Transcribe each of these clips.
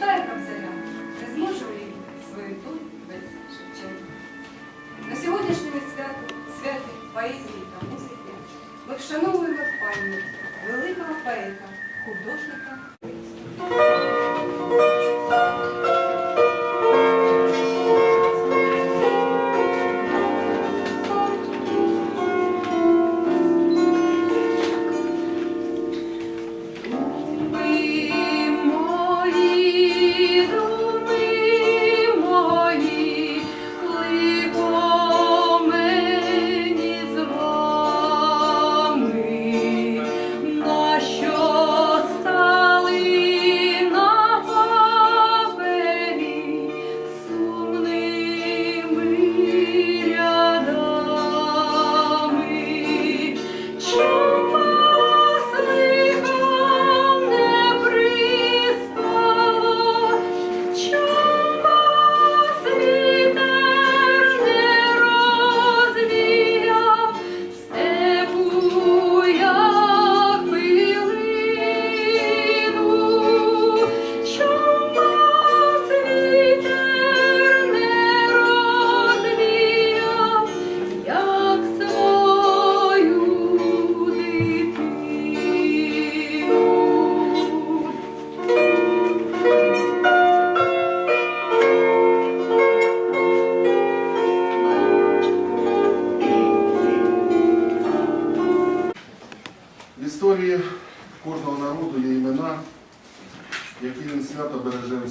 хто перечитає Кобзаря, не зможе уявити свою долю без Шевченка. На сьогоднішньому святу, святі поезії та музики ми вшановуємо пам'ять великого поета, художника.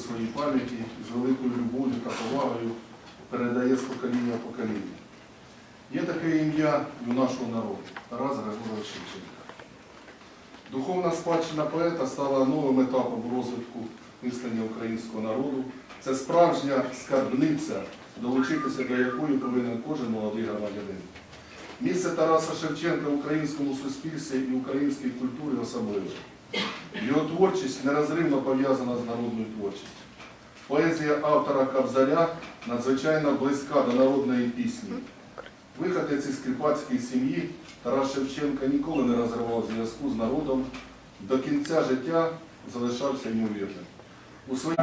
Своїй пам'яті з великою любов'ю та повагою передає з покоління в покоління. Є таке ім'я у нашого народу Тарас Григорович Шевченка. Духовна спадщина поета стала новим етапом розвитку мислення українського народу. Це справжня скарбниця, долучитися до якої повинен кожен молодий громадянин. Місце Тараса Шевченка в українському суспільстві і українській культурі особливе. Його творчість нерозривно пов'язана з народною творчістю. Поезія автора Кабзаря надзвичайно близька до народної пісні. Виходець із скрипацької сім'ї Тарас Шевченка ніколи не розривав зв'язку з народом, до кінця життя залишався йому вірним. У своїй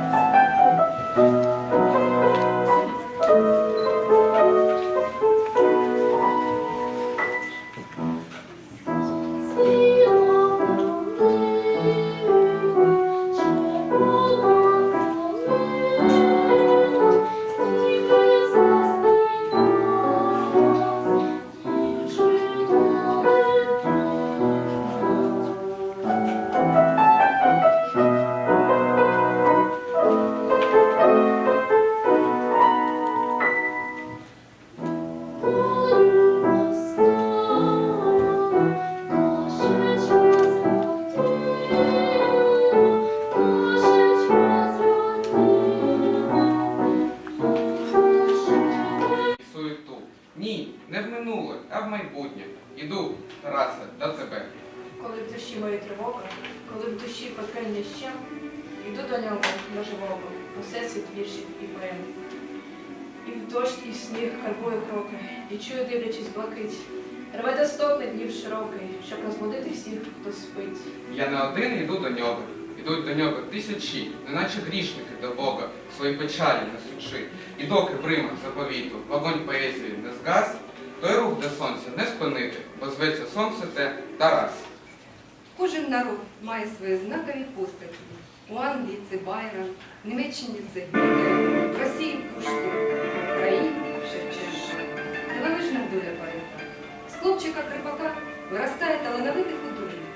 Ні, не в минуле, а в майбутнє. Іду, Тарасе, до тебе. Коли в душі моє тривога, коли в душі пекельний щем, іду до нього до живого, усе світ віршів і поем. І в дощ, і в сніг карбує кроки, і чую, дивлячись блакить. Рве доступний днів широкий, щоб розбудити всіх, хто спить. Я не один йду до нього. Ідуть до нього тисячі, неначе грішники до Бога, свої печалі несучи. І доки в Римах заповіту вогонь поезії не згас, той рух до сонця не спинити, бо зветься сонце те Тарас. Кожен народ має свої знакові постаті. У Англії це Байрон, в Німеччині це Гітлер, в Росії Пушкін, Хлопчика крипака виростає талановитий художник,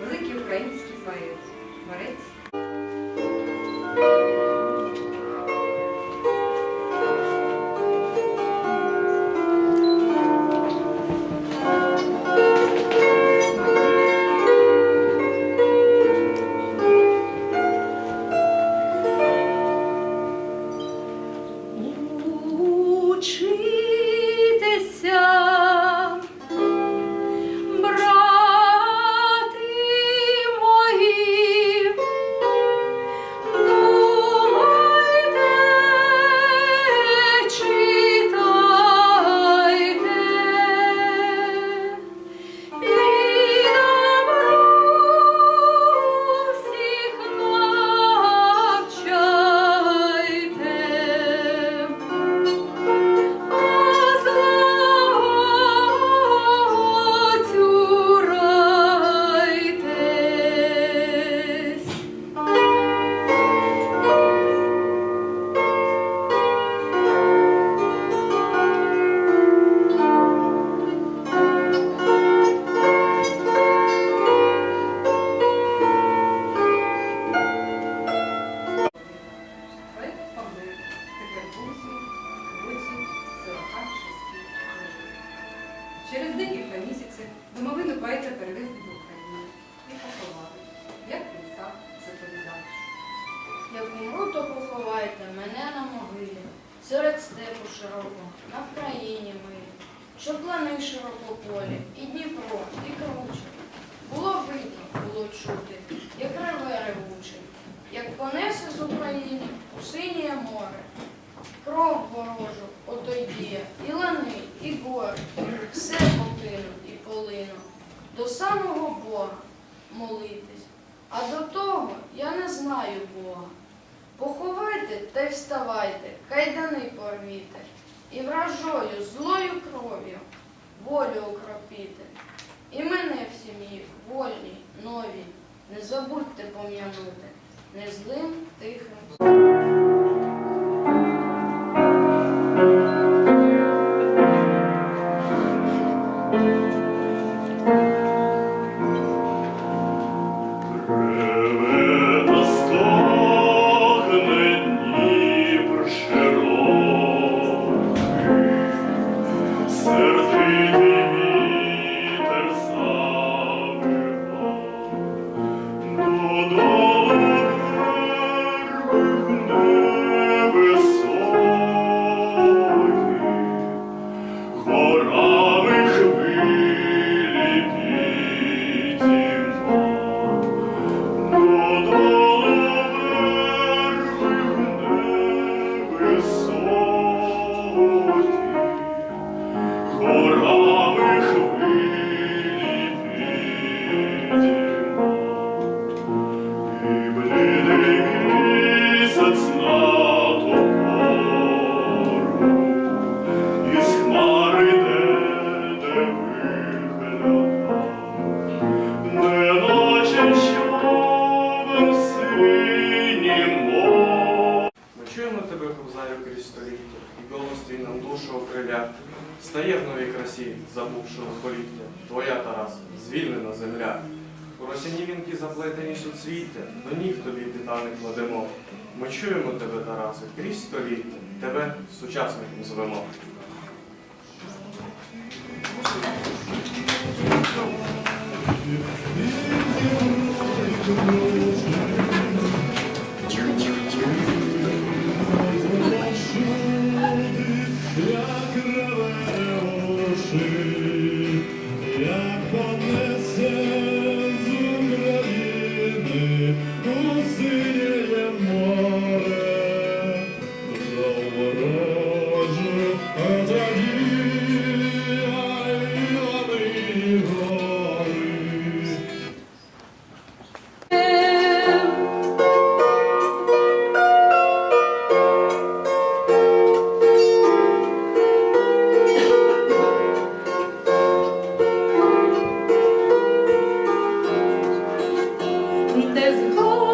великий український поет, творець широкополі, і Дніпро, і круче. Було видно, було чути, як реве ревуче, як понесе з України у синє море. Кров ворожу отойдіє, і лани, і гори, все покину і полину, до самого Бога молитись. А до того я не знаю Бога. Поховайте та й вставайте, кайдани порвіте, і вражою, злою кров'ю волю окропіте. І мене в сім'ї вольні, нові, не забудьте пом'янути, не злим тихим. Por тебе, ковзаю крізь століття, і голос нам душу окриля. Стає в новій красі, забувши лихоліття. Твоя, Тарас, звільнена земля. У росяні вінки заплетені суцвіття, до ніг тобі титани кладемо. Ми чуємо тебе, Тарасе, крізь століття, тебе сучасником звемо. Як реве очі, як Де згоди